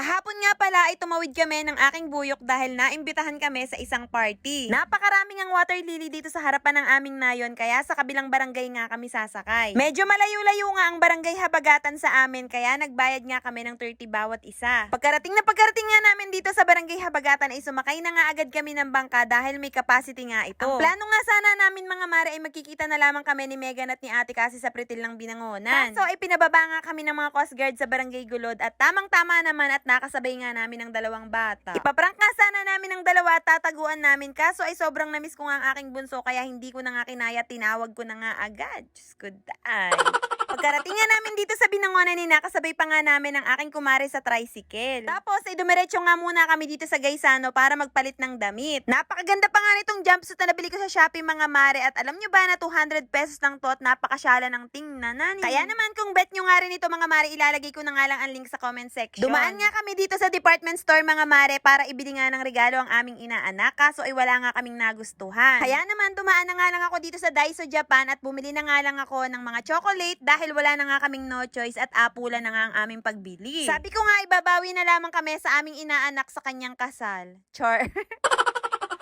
Kahapon nga pala ay tumawid kami ng aking buyok dahil naimbitahan kami sa isang party. Napakaraming ang water lily dito sa harapan ng aming nayon kaya sa kabilang barangay nga kami sasakay. Medyo malayo-layo nga ang barangay Habagatan sa amin kaya nagbayad nga kami ng 30 bawat isa. Pagkarating na pagkarating nga namin dito sa barangay Habagatan ay sumakay na nga agad kami ng bangka dahil may capacity nga ito. Ang plano nga sana namin mga mare ay magkikita na lamang kami ni Megan at ni Ate kasi sa Pritil ng Binangonan. Kaso ay pinababa nga kami ng mga coast guard sa barangay Gulod at tamang-tama naman at nakasabay nga namin ng dalawang bata. Ipaprank nga sana namin ng dalawa at tataguan namin kaso ay sobrang namiss ko nga ang aking bunso kaya hindi ko na nga kinaya tinawag ko na nga agad. Diyos ko day. Pagkarating nga namin dito sa Binangonan ni nakasabay pa nga namin ang aking kumare sa tricycle. Tapos ay dumiretso nga muna kami dito sa Gaisano para magpalit ng damit. Napakaganda pa nga nitong jumpsuit na nabili ko sa Shopee mga mare at alam nyo ba na 200 pesos lang to at napakasyala ng tingnan. Nani? Kaya naman kung bet nyo nga rin ito mga mare ilalagay ko na nga lang ang link sa comment section. Dumaan nga kami dito sa department store mga mare para ibili nga ng regalo ang aming inaanak kaso ay wala nga kaming nagustuhan. Kaya naman dumaan na nga lang ako dito sa Daiso Japan at bumili na nga lang ako ng mga chocolate dahil wala na nga kaming no choice at apula na nga ang aming pagbili. Sabi ko nga ibabawi na lamang kami sa aming inaanak sa kanyang kasal. Chor.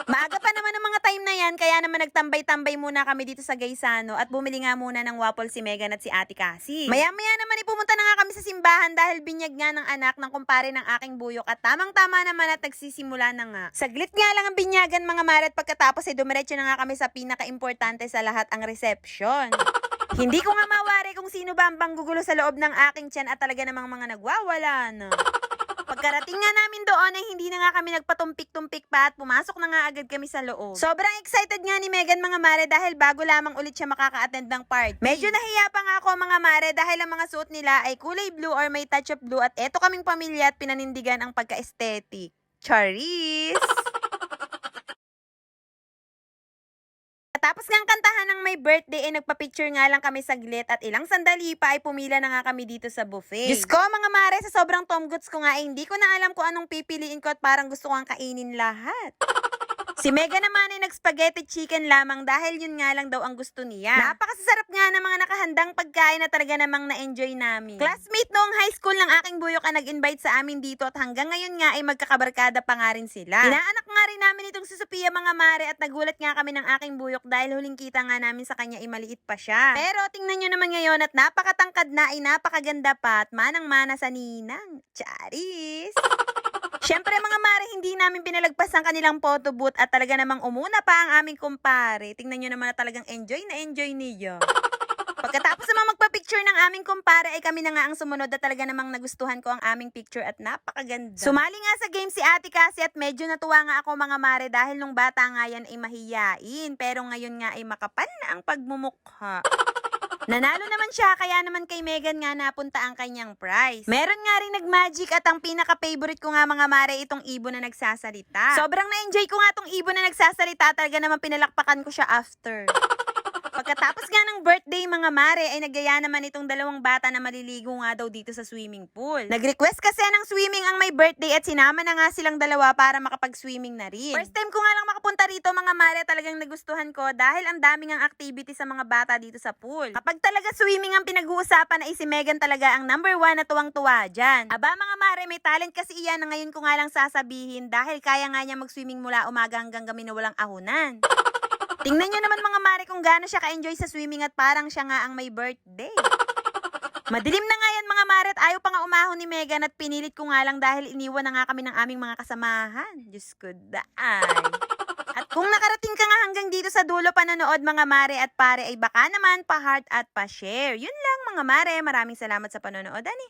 Maaga pa naman ang mga time na yan, kaya naman nagtambay-tambay muna kami dito sa Gaisano at bumili nga muna ng waffle si Megan at si Ate Cassie. Maya-maya naman ipumunta na nga kami sa simbahan dahil binyag nga ng anak ng kumpare ng aking buyok at tamang-tama naman at nagsisimula na nga. Saglit nga lang ang binyagan mga maret pagkatapos ay dumiretso na nga kami sa pinaka-importante sa lahat ang reception. Hindi ko nga mawari kung sino ba ang banggugulo sa loob ng aking tiyan at talaga namang mga nagwawala na. Pagkarating nga namin doon ay hindi na nga kami nagpatumpik-tumpik pa at pumasok na nga agad kami sa loob. Sobrang excited nga ni Megan mga mare dahil bago lamang ulit siya makaka-attend ng party. Medyo nahiya pa nga ako mga mare dahil ang mga suot nila ay kulay blue or may touch of blue at eto kaming pamilya at pinanindigan ang pagka-aesthetic. Charis! Tapos nga ang kantahan ng may birthday, eh, nagpa-picture nga lang kami saglit at ilang sandali pa ay pumila na nga kami dito sa buffet. Diyos ko, mga mare, sa sobrang tom goods ko nga, eh, hindi ko na alam kung anong pipiliin ko at parang gusto ko ang kainin lahat. Si Mega naman ay nag-spaghetti chicken lamang dahil yun nga lang daw ang gusto niya. Napakasasarap nga ng mga nakahandang pagkain na talaga namang na-enjoy namin. Classmate noong high school ng aking buyok ang nag-invite sa amin dito at hanggang ngayon nga ay magkakabarkada pa nga rin sila. Inaanak nga rin namin itong si Sophia mga mare at nagulat nga kami ng aking buyok dahil huling kita nga namin sa kanya ay maliit pa siya. Pero tingnan nyo naman ngayon at napakatangkad na ay napakaganda pa at manang-mana sa ninang. Charis! Siyempre hindi namin pinalagpas ang kanilang photo booth at talaga namang umuna pa ang aming kumpare. Tingnan nyo naman na talagang enjoy na enjoy niyo. Pagkatapos naman magpa-picture ng aming kumpare ay kami na nga ang sumunod at talaga namang nagustuhan ko ang aming picture at napakaganda. Sumali nga sa game si Ate Cassie at medyo natuwa nga ako mga mare dahil nung bata nga yan ay mahiyain pero ngayon nga ay makapal na ang pagmumukha. Nanalo naman siya, kaya naman kay Megan nga napunta ang kanyang prize. Meron nga rin nag-magic at ang pinaka-favorite ko nga mga mare itong ibon na nagsasalita. Sobrang na-enjoy ko nga itong ibon na nagsasalita, talaga naman pinalakpakan ko siya after. Pagkatapos nga ng birthday mga mare ay nagyaya naman itong dalawang bata na maliligo nga daw dito sa swimming pool. Nag-request kasi ng swimming ang may birthday at sinama na nga silang dalawa para makapag-swimming na rin. First time ko nga lang makapunta rito mga mare talagang nagustuhan ko dahil ang daming ang activity sa mga bata dito sa pool. Kapag talaga swimming ang pinag-uusapan ay si Megan talaga ang number one na tuwang-tuwa dyan. Aba mga mare may talent kasi iyan na ngayon ko nga lang sasabihin dahil kaya nga niya mag-swimming mula umaga hanggang gabi na walang ahunan. Tingnan nyo naman mga mare kung gaano siya ka-enjoy sa swimming at parang siya nga ang may birthday. Madilim na nga yan mga mare at ayaw pa nga umahon ni Megan at pinilit ko nga lang dahil iniwan na nga kami ng aming mga kasamahan. Diyos ko daan. At kung nakarating ka nga hanggang dito sa dulo panonood mga mare at pare ay baka naman pa-heart at pa-share. Yun lang mga mare. Maraming salamat sa panonood ani.